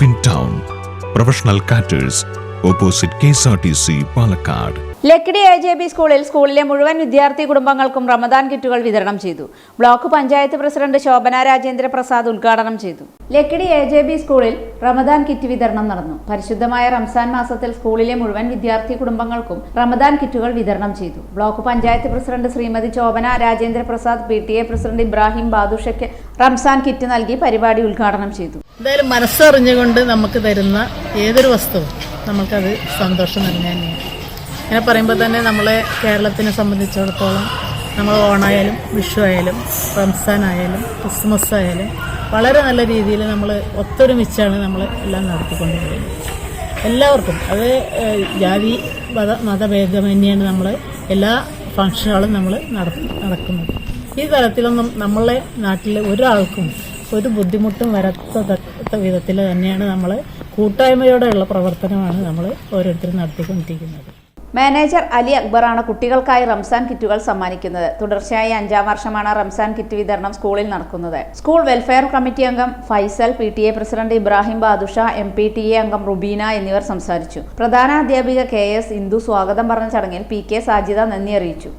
shop in town professional caterers opposite K S R T C Palakkad Lakkidi A J B സ്കൂളിൽ സ്കൂളിലെ മുഴുവൻ വിദ്യാർത്ഥി കുടുംബങ്ങൾക്കും റമദാൻ കിറ്റുകൾ വിതരണം ചെയ്തു. ബ്ലോക്ക് പഞ്ചായത്ത് പ്രസിഡന്റ് ശോഭന രാജേന്ദ്ര പ്രസാദ് ഉദ്ഘാടനം ചെയ്തു. ലക്കിടി എ ജെ ബി സ്കൂളിൽ റമദാൻ കിറ്റ് വിതരണം നടന്നു. പരിശുദ്ധമായ റംസാൻ മാസത്തിൽ സ്കൂളിലെ മുഴുവൻ വിദ്യാർത്ഥി കുടുംബങ്ങൾക്കും റമദാൻ കിറ്റുകൾ വിതരണം ചെയ്തു. Block panchayat president Shrimati Shobhana Rajendra Prasad P T A president Ibrahim ബാദുഷയ്ക്ക് Ramzan kit നൽകി പരിപാടി ഉദ്ഘാടനം ചെയ്തു. എന്തായാലും മനസ്സറിഞ്ഞുകൊണ്ട് നമുക്ക് തരുന്ന ഏതൊരു വസ്തുവും നമുക്കത് സന്തോഷം തന്നെ തന്നെയാണ് ഇങ്ങനെ പറയുമ്പോൾ തന്നെ നമ്മളെ കേരളത്തിനെ സംബന്ധിച്ചിടത്തോളം നമ്മൾ ഓണായാലും വിഷു ആയാലും റംസാൻ ആയാലും ക്രിസ്മസ് ആയാലും വളരെ നല്ല രീതിയിൽ നമ്മൾ ഒത്തൊരുമിച്ചാണ് നമ്മൾ എല്ലാം നടത്തിക്കൊണ്ടിരിക്കുന്നത്. എല്ലാവർക്കും അത് ജാതി മത മതഭേദമന്യാണ് നമ്മൾ എല്ലാ ഫംഗ്ഷനുകളും നമ്മൾ നടക്കുന്നത്. ഈ തരത്തിലൊന്നും നമ്മളെ നാട്ടിൽ ഒരാൾക്കും ഒരു ബുദ്ധിമുട്ടും വരാത്ത വിധത്തിൽ തന്നെയാണ് നമ്മൾ കൂട്ടായ്മയോടെയുള്ള പ്രവർത്തനമാണ് നമ്മൾ ഓരോരുത്തരും നടത്തിക്കൊണ്ടിരിക്കുന്നത്. മാനേജർ അലി അക്ബറാണ് കുട്ടികൾക്കായി റംസാൻ കിറ്റുകൾ സമ്മാനിക്കുന്നത്. തുടർച്ചയായി അഞ്ചാം വർഷമാണ് റംസാൻ കിറ്റ് വിതരണം സ്കൂളിൽ നടക്കുന്നത്. സ്കൂൾ വെൽഫെയർ കമ്മിറ്റി അംഗം Faisal P T A president Ibrahim Badusha M P T A അംഗം റുബീന എന്നിവർ സംസാരിച്ചു. പ്രധാന അധ്യാപിക കെ എസ് ഇന്ദു സ്വാഗതം പറഞ്ഞ ചടങ്ങിൽ പി കെ സാജിദ നന്ദി അറിയിച്ചു.